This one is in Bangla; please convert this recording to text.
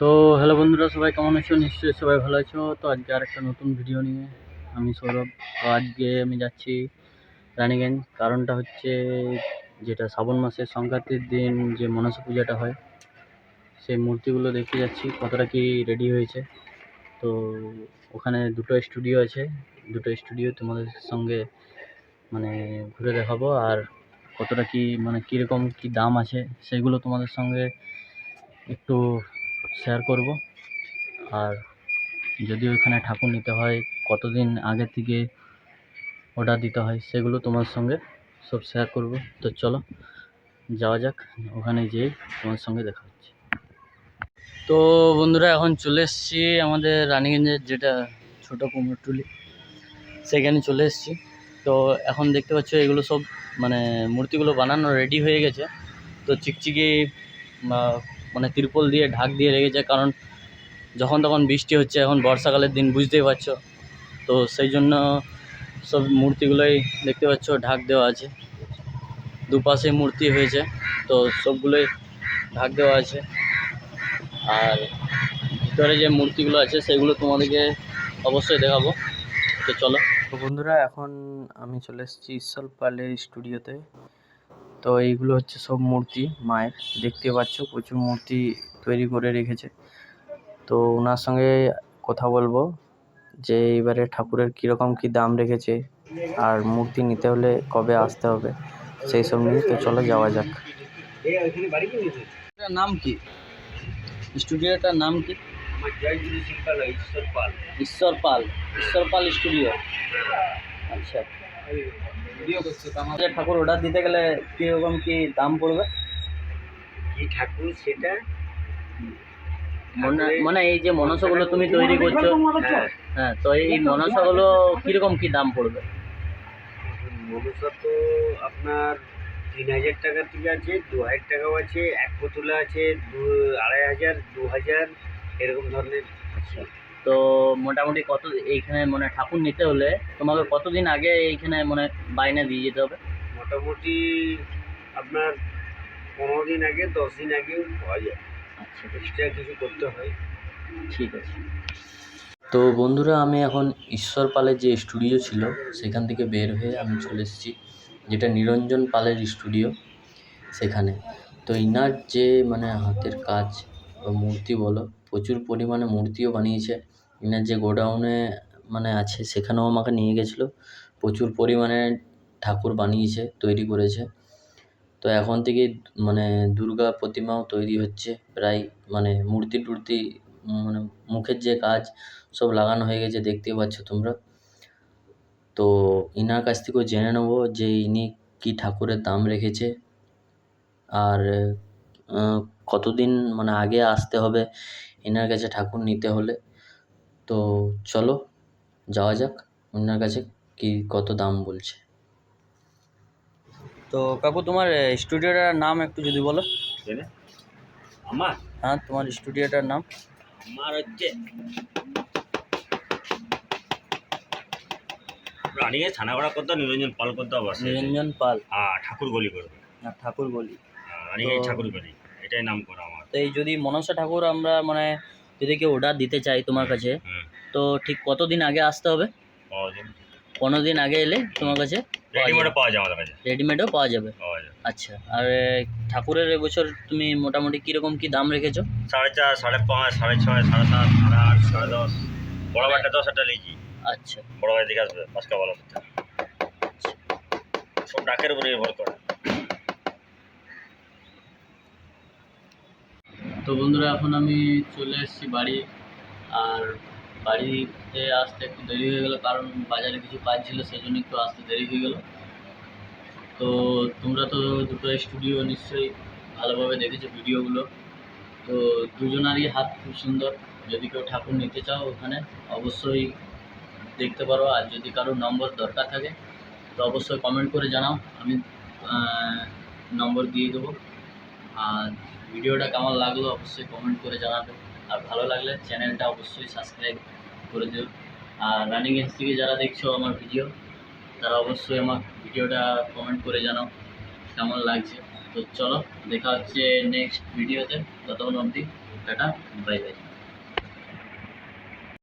তো হ্যালো বন্ধুরা, সবাই কেমন আছো? নিশ্চয়ই সবাই ভালো আছো। তো আজকে আর একটা নতুন ভিডিও নিয়ে আমি সৌরভ। তো আজকে আমি যাচ্ছি রানীগঞ্জ। কারণটা হচ্ছে যেটা শ্রাবণ মাসের সংক্রান্তির দিন যে মনসা পূজাটা হয়, সেই মূর্তিগুলো দেখতে যাচ্ছি, কতটা কি রেডি হয়েছে। তো ওখানে দুটো স্টুডিও আছে। দুটো স্টুডিও তোমাদের সঙ্গে মানে ঘুরে দেখাবো। আর কতটা কি মানে কীরকম কী দাম আছে, সেগুলো তোমাদের সঙ্গে একটু শেয়ার করব। আর যদি ওইখানে ঠাকুর নিতে হয়, কতদিন আগে থেকে অর্ডার দিতে হয়, সেগুলো তোমার সঙ্গে সব শেয়ার করব। তো চলো, যাওয়া যাক, ওখানে যেয়ে তোমার সঙ্গে দেখা হচ্ছে। তো বন্ধুরা, এখন চলে এসেছি আমাদের রানীগঞ্জের যেটা ছোটো কুমোরটুলি সেখানে চলে এসেছি। তো এখন দেখতে পাচ্ছ, এগুলো সব মানে মূর্তিগুলো বানানো রেডি হয়ে গেছে। তো চিকচিকি মানে তিরপল দিয়ে ঢাক দিয়ে রেখেছে কারণ যখন তখন বৃষ্টি হচ্ছে, এখন বর্ষাকালের দিন, বুঝতেই পারছ। তো সেই জন্য সব মূর্তিগুলোই দেখতে পাচ্ছ, ঢাক দেওয়া আছে। দুপাশে মূর্তি হয়েছে, তো সবগুলোই ঢাক দেওয়া আছে। আর ভিতরে যে মূর্তিগুলো আছে, সেগুলো তোমাদেরকে অবশ্যই দেখাবো। তো চলো। তো বন্ধুরা, এখন আমি চলে এসেছি ঈশ্বর পালের স্টুডিওতে। তো এইগুলো হচ্ছে সব মূর্তি, মায়ের। দেখতে পাচ্ছ, প্রচুর মূর্তি তৈরি করে রেখেছে। তো ওনার সঙ্গে কথা বলব যে এইবারে ঠাকুরের কীরকম কী দাম রেখেছে আর মূর্তি নিতে হলে কবে আসতে হবে, সেই সব নিয়ে তো চলো যাওয়া যাক। নাম কি? স্টুডিওটার নাম কি? ঈশ্বর পাল ঈশ্বর পাল ঈশ্বর পাল স্টুডিও। আচ্ছা। ভিডিও করছে আমাদের ঠাকুর অর্ডার দিতে গেলে কীরকম কি দাম পড়বে? কি ঠাকুর সেটা মনে মানে এই যে মনসাগুলো তুমি তৈরি করছ হ্যাঁ। হ্যাঁ তো এই মনসাগুলো কীরকম কি দাম পড়বে? মনসা তো আপনার তিন হাজার টাকা থেকে আছে দু হাজার টাকাও আছে এক পুতুলা আছে দু আড়াই হাজার দু হাজার এরকম ধরনের আচ্ছা তো মোটামুটি কত এইখানে মানে ঠাকুর নিতে হলে তোমাকে কতদিন আগে এইখানে মানে বাইনা দিয়ে যেতে হবে? মোটামুটি আপনার পনেরো দিন আগে দশ দিন আগেও পাওয়া যায়। আচ্ছা এক্সট্রা কিছু করতে হয়। ঠিক আছে। তো বন্ধুরা আমি এখন ঈশ্বর পালের যে স্টুডিও ছিল সেখান থেকে বের হয়ে আমি চলে এসেছি যেটা নিরঞ্জন পালের স্টুডিও সেখানে। তো ইনার যে মানে হাতের কাজ বা মূর্তি বলো প্রচুর পরিমাণে মূর্তিও বানিয়েছে। ইনার যে গোডাউনে মানে আছে, সেখানেও আমাকে নিয়ে গেছিল। প্রচুর পরিমাণে ঠাকুর বানিয়েছে, তৈরি করেছে। তো এখন থেকে মানে দুর্গা প্রতিমাও তৈরি হচ্ছে। প্রায় মানে মূর্তি টুর্তি মানে মুখের যে কাজ সব লাগানো হয়ে গেছে, দেখতেই পাচ্ছ তোমরা। তো ইনার কাছ থেকেও জেনে নেব যে ইনি কী ঠাকুরের দাম রেখেছে। আর কতদিন মানে আগে আসতে হবে এনার কাছে ঠাকুর নিতে হলে। তো চলো যাওয়া যাক। ওনার কাছে কি কত দাম বলছে? তো কাকু তোমার স্টুডিওটার নাম একটু যদি বলো। আমার? হ্যাঁ তোমার স্টুডিওটার নাম। আমার হচ্ছে রানিয়ে ছানাগড়া করতে নিরঞ্জন পাল করতে আবার নিরঞ্জন পাল। হ্যাঁ ঠাকুর গলি করবে। না ঠাকুর বলি রানিয়ে ঠাকুর গলি। এটাই নাম করা আমার। তো এই যদি মনসা ঠাকুর আমরা মানে যদি কেউ অর্ডার দিতে চাই তোমার কাছে তো ঠিক কতদিন আগে আসতে হবে? পনেরো দিন আগে এলে তোমার কাছে রেডিমেডও পাওয়া আমাদের কাছে। রেডিমেডও পাওয়া যাবে। আচ্ছা আর ঠাকুরের এবছর তুমি মোটামুটি কীরকম কি দাম রেখেছো? সাড়ে চার সাড়ে পাঁচ সাড়ে ছয় সাড়ে সাত সাড়ে আট সাড়ে দশ। বড় ভাইটা দশ একটা লিখি। আচ্ছা। বড় ভাই দিকে আসবে পাঁচটা ভালো সব ডাকের উপরে নির্ভর করে। তো বন্ধুরা এখন আমি চলে এসেছি বাড়ি। আর বাড়িতে আসতে একটু দেরি হয়ে গেলো, কারণ বাজারে কিছু কাজ ছিল সেই জন্য একটু আসতে দেরি হয়ে গেলো। তো তোমরা তো দুটো স্টুডিও নিশ্চয়ই ভালোভাবে দেখেছ ভিডিওগুলো। তো দুজনারই হাত খুব সুন্দর। যদি কেউ ঠাকুর নিতে চাও ওখানে, অবশ্যই দেখতে পারো। আর যদি কারও নম্বর দরকার থাকে, তো অবশ্যই কমেন্ট করে জানাও। আমি নম্বর দিয়ে দেবো। আর ভিডিওটা কেমন লাগল অবশ্যই কমেন্ট করে জানাবে। আর ভালো লাগলে চ্যানেলটা অবশ্যই সাবস্ক্রাইব করে দিও। আর রানিং এস থেকে যারা দেখছ আমার ভিডিও তারা অবশ্যই আমার ভিডিওটা কমেন্ট করে জানাও, কেমন লাগছে। তো চলো, দেখা হচ্ছে নেক্সট ভিডিওতে ততক্ষণ অবধি, টাটা বাই বাই